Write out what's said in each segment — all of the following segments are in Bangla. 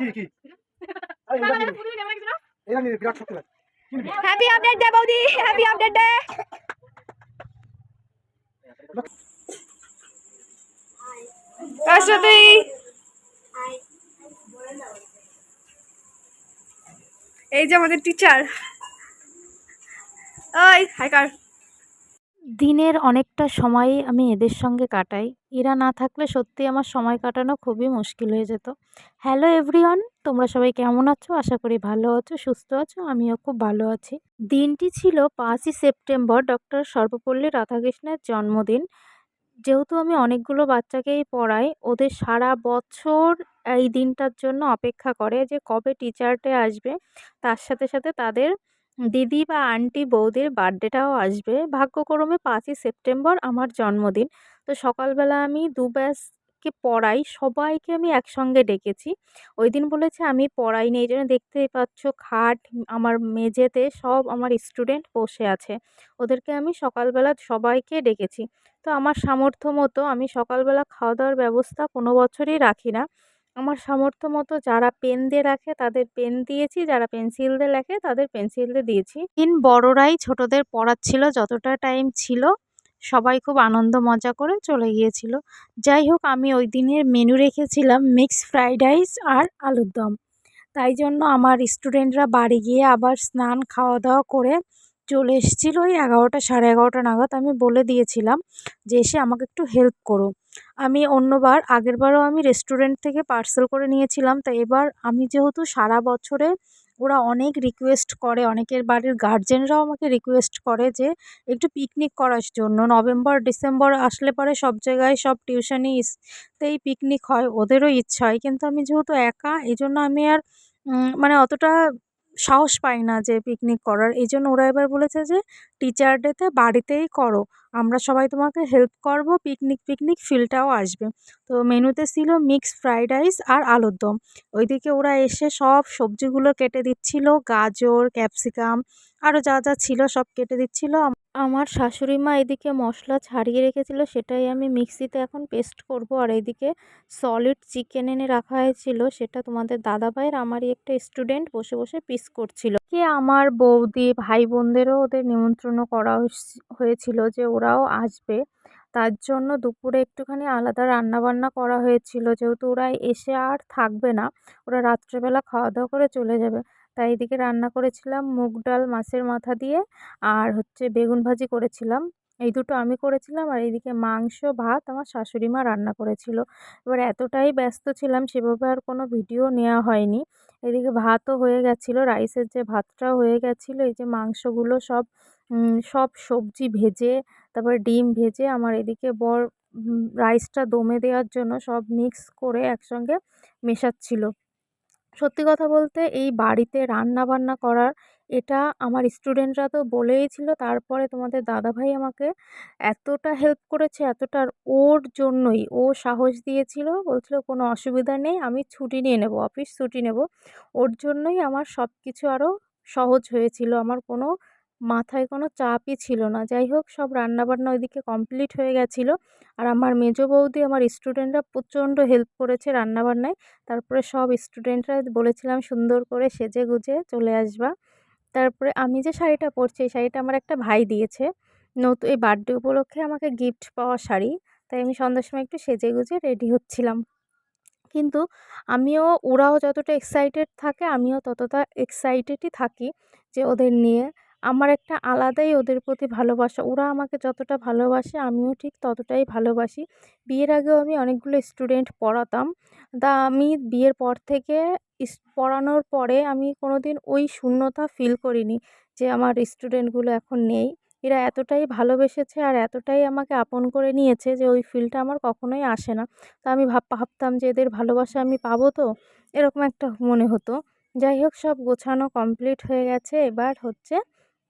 কি কি? এটা নিবি বিরাট শক্তি লাগে হ্যাপি আপডেট ডে বৌদি। হ্যাপি আপডেট এই যে আমাদের টিচার ওই হাই কার দিনের অনেকটা সময়ই আমি এদের সঙ্গে কাটাই। এরা না থাকলে সত্যি আমার সময় কাটানো খুবই মুশকিল হয়ে যেত। হ্যালো এভরিওয়ান তোমরা সবাই কেমন আছো? আশা করি ভালো আছো, সুস্থ আছো, আমিও খুব ভালো আছি। দিনটি ছিল পাঁচই সেপ্টেম্বর ডক্টর সর্বপল্লী রাধাকৃষ্ণের জন্মদিন। যেহেতু আমি অনেকগুলো বাচ্চাকেই পড়াই, ওদের সারা বছর এই দিনটার জন্য অপেক্ষা করে যে কবে টিচার ডে আসবে, তার সাথে সাথে তাদের দিদি বা আন্টি বৌদির বার্থডেটাও আসবে। ভাগ্যক্রমে পাঁচই সেপ্টেম্বর আমার জন্মদিন। তো সকালবেলা আমি দু ব্যাচকে পড়াই, সবাইকে আমি একসঙ্গে ডেকেছি। ওই দিন বলেছে, আমি পড়াইনি এই জন্য দেখতেই পাচ্ছ খাট, আমার মেঝেতে সব আমার স্টুডেন্ট বসে আছে। ওদেরকে আমি সকালবেলা সবাইকে ডেকেছি। তো আমার সামর্থ্য মতো আমি সকালবেলা খাওয়া দাওয়ার ব্যবস্থা কোনো বছরই রাখি না। আমার সামর্থ্য মতো যারা পেন দিয়ে রাখে তাদের পেন দিয়েছি, যারা পেন্সিল দিয়ে লেখে তাদের পেন্সিল দিয়ে দিয়েছি। তিন বড়রাই ছোটদের পড়াচ্ছিল যতটা টাইম ছিল, সবাই খুব আনন্দ মজা করে চলে গিয়েছিল। যাই হোক, আমি ওই দিনের মেনু রেখেছিলাম মিক্স ফ্রাইড রাইস আর আলুর দম। তাই জন্য আমার স্টুডেন্টরা বাড়ি গিয়ে আবার স্নান খাওয়া দাওয়া করে চলে এসেছিল। ওই এগারোটা সাড়ে এগারোটা নাগাদ আমি বলে দিয়েছিলাম যে, এসে আমাকে একটু হেল্প করো। আমি অন্যবার, আগেরবারও আমি রেস্টুরেন্ট থেকে পার্সেল করে নিয়েছিলাম। তো এবার আমি যেহেতু সারা বছরে ওরা অনেক রিকোয়েস্ট করে, অনেকের বাড়ির গার্জেনরাও আমাকে রিকোয়েস্ট করে যে একটু পিকনিক করার জন্য। নভেম্বর, ডিসেম্বর আসলে পরে সব জায়গায় সব টিউশনি তেই পিকনিক হয়, ওদেরও ইচ্ছা হয়। কিন্তু আমি যেহেতু একা এই জন্য আমি আর মানে অতটা সাহস পায় না যে পিকনিক করার। এই জন্য ওরা এবার বলেছে যে টিচার ডেতে বাড়িতেই করো। আমরা সবাই তোমাকে হেল্প করব পিকনিক পিকনিক ফিলটাও আসবে। তো মেনুতে ছিল মিক্স ফ্রাইড রাইস আর আলুর দম। ওইদিকে ওরা এসে সব সবজিগুলো কেটে দিচ্ছিল, গাজর ক্যাপসিকাম আরও যা যা ছিল সব কেটে দিচ্ছিল। আমার শাশুড়ি মা এদিকে মশলা ছাড়িয়ে রেখেছিল, সেটাই আমি মিক্সিতে এখন পেস্ট করব। আর এইদিকে সলিড চিকেন এনে রাখা হয়েছিল, সেটা তোমাদের দাদা ভাইয়ের আমারই একটা স্টুডেন্ট বসে বসে পিস করছিল। কে আমার বৌদি ভাই বোনদেরও ওদের নিমন্ত্রণ করা হয়েছ- হয়েছিল যে ওরাও আসবে। তার জন্য দুপুরে একটুখানি আলাদা রান্না বান্না করা হয়েছিল, যেহেতু ওরা এসে আর থাকবে না, ওরা রাত্রেবেলা খাওয়া দাওয়া করে চলে যাবে। তাই এদিকে রান্না করেছিলাম মুগ ডাল, মাছের মাথা দিয়ে আর হচ্ছে বেগুন ভাজি করেছিলাম। এই দুটো আমি করেছিলাম আর এইদিকে মাংস, ভাত আমার শাশুড়ি মা রান্না করেছিল। এবার এতটাই ব্যস্ত ছিলাম সেভাবে আর কোনো ভিডিও নেওয়া হয়নি। এদিকে ভাতও হয়ে গেছিল, রাইসের যে ভাতটাও হয়ে গেছিল, এই যে মাংসগুলো সব সব সবজি ভেজে, তারপর ডিম ভেজে আমার এদিকে বর রাইসটা দমে দেওয়ার জন্য সব মিক্স করে একসঙ্গে মেশাচ্ছিল। সত্যি কথা বলতে এই বাড়িতে রান্না বান্না করার এটা আমার স্টুডেন্টরা তো বলেই ছিল। তারপরে তোমাদের দাদাভাই আমাকে এতটা হেল্প করেছে, এতটা ওর জন্যই, ও সাহস দিয়েছিল, বলছিল কোনো অসুবিধা নেই, আমি ছুটি নিয়ে নেব, অফিস ছুটি নেব। ওর জন্যই আমার সব কিছু আরও সহজ হয়েছিল, আমার কোনো মাথায় কোনো চাপই ছিল না। যাই হোক, সব রান্নাবান্না ওইদিকে কমপ্লিট হয়ে গেছিল। আর আমার মেজো বৌদি, আমার স্টুডেন্টরা প্রচণ্ড হেল্প করেছে রান্নাবান্নায়। তারপরে সব স্টুডেন্টরা বলেছিলাম, সুন্দর করে সেজে গুজে চলে আসবা। তারপরে আমি যে শাড়িটা পরছি, এই শাড়িটা আমার একটা ভাই দিয়েছে। নতুন এই বার্থডে উপলক্ষে আমাকে গিফট পাওয়া শাড়ি। তাই আমি সন্ধ্যার সময় একটু সেজে গুজে রেডি হচ্ছিলাম। কিন্তু আমিও, ওরাও যতটা এক্সাইটেড থাকে, আমিও ততটা এক্সাইটেডই থাকি যে ওদের নিয়ে আমার একটা আলাদাই ওদের প্রতি ভালোবাসা। ওরা আমাকে যতটা ভালোবাসে, আমিও ঠিক ততটাই ভালোবাসি। বিয়ের আগেও আমি অনেকগুলো স্টুডেন্ট পড়াতাম। তা আমি বিয়ের পর থেকে পড়ানোর পরে আমি কোনো দিন ওই শূন্যতা ফিল করিনি যে আমার স্টুডেন্টগুলো এখন নেই। এরা এতটাই ভালোবেসেছে আর এতটাই আমাকে আপন করে নিয়েছে যে ওই ফিলটা আমার কখনোই আসে না। তা আমি ভাব, ভাবতাম যে এদের ভালোবাসা আমি পাবো তো? এরকম একটা মনে হতো। যাই হোক, সব গোছানো কমপ্লিট হয়ে গেছে। এবার হচ্ছে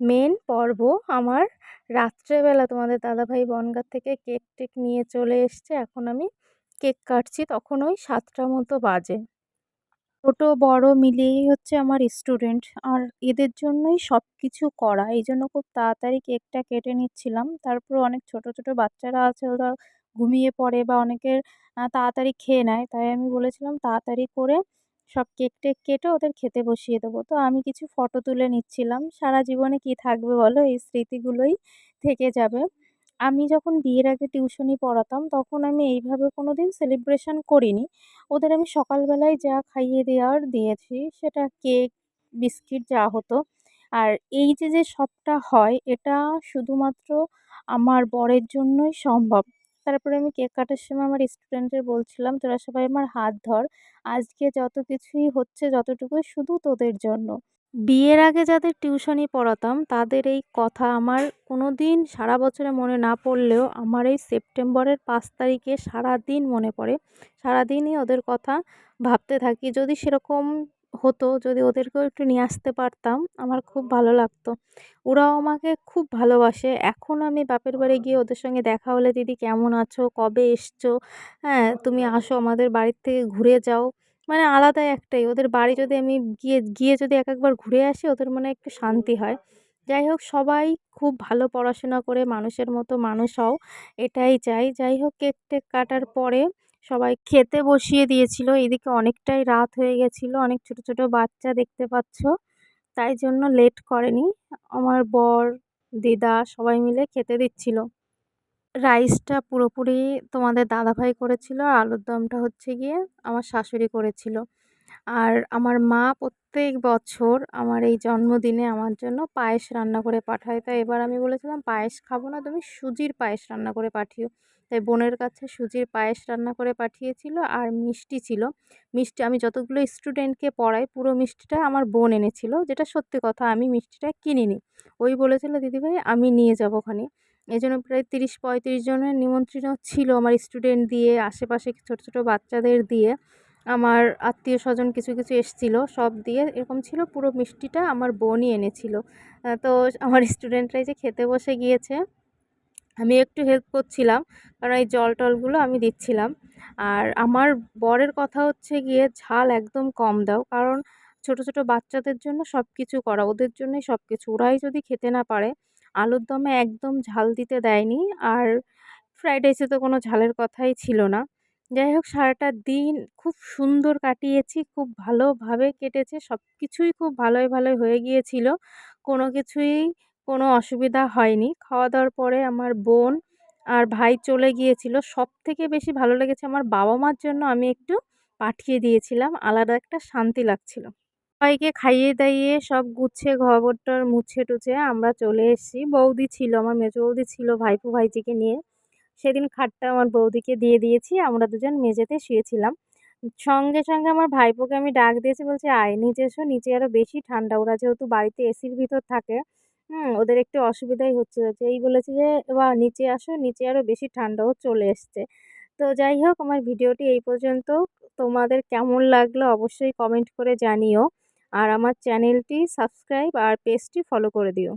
মেন পর্ব আমার রাত্রেবেলা তোমাদের দাদাভাই বনগাঁ থেকে কেক টেক নিয়ে চলে এসছে। এখন আমি কেক কাটছি, তখন ওই সাতটা মতো বাজে। ছোটো, বড় মিলিয়েই হচ্ছে আমার স্টুডেন্ট আর এদের জন্যই সব কিছু করা। এই জন্য খুব তাড়াতাড়ি কেকটা কেটে নিচ্ছিলাম। তারপর অনেক ছোট ছোট বাচ্চারা আছে, ওরা ঘুমিয়ে পড়ে বা অনেকের তাড়াতাড়ি খেয়ে নেয়। তাই আমি বলেছিলাম তাড়াতাড়ি করে সব কেক টেক কেটে ওদের খেতে বসিয়ে দেবো। তো আমি কিছু ফটো তুলে নিচ্ছিলাম। সারা জীবনে কি থাকবে বলো? এই স্মৃতিগুলোই থেকে যাবে। আমি যখন বিয়ের আগে টিউশনি পড়াতাম, তখন আমি এইভাবে কোনো দিন সেলিব্রেশন করিনি। ওদের আমি সকালবেলায় যা খাইয়ে দেওয়ার দিয়েছি, সেটা কেক, বিস্কিট, যা হতো। আর এই যে যে সবটা হয়, এটা শুধুমাত্র আমার বরের জন্যই সম্ভব। তারপরে আমি কেক কাটার সময় আমার স্টুডেন্টদের বলছিলাম, তোরা সবাই আমার হাত ধর। আজকে যত কিছুই হচ্ছে যতটুকুই শুধু তোদের জন্য। বিয়ের আগে যাদের টিউশনি পড়াতাম, তাদের এই কথা আমার কোনো দিন সারা বছরে মনে না পড়লেও আমার এই সেপ্টেম্বরের পাঁচ তারিখে সারা দিন মনে পড়ে। সারাদিনই ওদের কথা ভাবতে থাকি। যদি সেরকম হতো, যদি ওদেরকেও একটু নিয়ে আসতে পারতাম, আমার খুব ভালো লাগতো। ওরাও আমাকে খুব ভালোবাসে। এখন আমি বাপের বাড়ি গিয়ে ওদের সঙ্গে দেখা হলে, দিদি কেমন আছো? কবে এসছো? হ্যাঁ তুমি আসো, আমাদের বাড়ির থেকে ঘুরে যাও। মানে আলাদাই একটাই। ওদের বাড়ি যদি আমি গিয়ে গিয়ে যদি এক একবার ঘুরে আসি, ওদের মনে একটু শান্তি হয়। যাই হোক, সবাই খুব ভালো পড়াশোনা করে, মানুষের মতো মানুষ হও, এটাই চাই। যাই হোক, কেক টেক কাটার পরে সবাই খেতে বসিয়ে দিয়েছিল। এদিকে অনেকটাই রাত হয়ে গেছিল। অনেক ছোট ছোট বাচ্চা দেখতে পাচ্ছ। তাই জন্য লেট করেনি। আমার বর, দিদা সবাই মিলে খেতে দিচ্ছিল। রাইসটা পুরোপুরি তোমাদের দাদাভাই করেছিল আর আলুর দমটা হচ্ছে গিয়ে আমার শাশুড়ি করেছিল। আর আমার মা প্রত্যেক বছর আমার এই জন্মদিনে আমার জন্য পায়েস রান্না করে পাঠায়। তাই এবার আমি বলেছিলাম, পায়েস খাব না, তুমি সুজির পায়েস রান্না করে পাঠিও। তাই বোনের কাছে সুজির পায়েস রান্না করে পাঠিয়েছিল আর মিষ্টি ছিল। মিষ্টি, আমি যতগুলো স্টুডেন্টকে পড়াই, পুরো মিষ্টিটা আমার বোন এনেছিল, যেটা সত্যি কথা, আমি মিষ্টিটা কিনিনি। ওই বলেছিল দিদিভাই আমি নিয়ে যাব ওখানে। এই জন্য প্রায় তিরিশ পঁয়ত্রিশ জনের নিমন্ত্রণ ছিল আমার স্টুডেন্ট দিয়ে, আশেপাশে ছোটো ছোটো বাচ্চাদের দিয়ে। আমার আত্মীয় স্বজন কিছু কিছু এসছিল, সব দিয়ে এরকম ছিল, পুরো মিষ্টিটা আমার বোনই এনেছিল। তো আমার স্টুডেন্টরাই যে খেতে বসে গিয়েছে। আমি একটু হেল্প করছিলাম, কারণ এই জল টলগুলো আমি দিচ্ছিলাম। আর আমার বরের কথা হচ্ছে গিয়ে ঝাল একদম কম দাও, কারণ ছোট ছোট বাচ্চাদের জন্য সব কিছু করা, ওদের জন্যই সব কিছু ওরাই যদি খেতে না পারে, আলুর দমে একদম ঝাল দিতে দেয়নি। আর ফ্রাইড রাইসে তো কোনো ঝালের কথাই ছিল না। যাই হোক, সারাটা দিন খুব সুন্দর কাটিয়েছি, খুব ভালোভাবে কেটেছে সব কিছুই খুব ভালোই ভালোই হয়ে গিয়েছিল। কোনো কিছুই কোনো অসুবিধা হয়নি। খাওয়া দাওয়ার পরে আমার বোন আর ভাই চলে গিয়েছিল। সব থেকে বেশি ভালো লেগেছে আমার বাবা মার জন্য আমি একটু পাঠিয়ে দিয়েছিলাম। আলাদা একটা শান্তি লাগছিল। সবাইকে খাইয়ে দাইয়ে সব গুছিয়ে ঘরটর মুছে টুছে আমরা চলে এসেছি। বৌদি ছিল, আমার মেজো বৌদি ছিল, ভাইপো ভাইজিকে নিয়ে। সেদিন খাটটা আমার বৌদিকে দিয়ে দিয়েছি। আমরা দুজন মেঝেতে শুয়েছিলাম। সঙ্গে সঙ্গে আমার ভাইপোকে আমি ডাক দিয়েছি, বলছি, আয়, নিচে এসো। নিচে আরও বেশি ঠান্ডা। ওরা যেহেতু বাড়িতে এসির ভিতর থাকে হুম, ওদের একটু অসুবিধাই হচ্ছে এই বলেছে যে বা নিচে আসো, নিচে আরও বেশি ঠান্ডাও চলে এসছে। তো যাই হোক, আমার ভিডিওটি এই পর্যন্ত। তোমাদের কেমন লাগল অবশ্যই কমেন্ট করে জানিও। আর আমার চ্যানেলটি সাবস্ক্রাইব আর পেজটি ফলো করে দিও।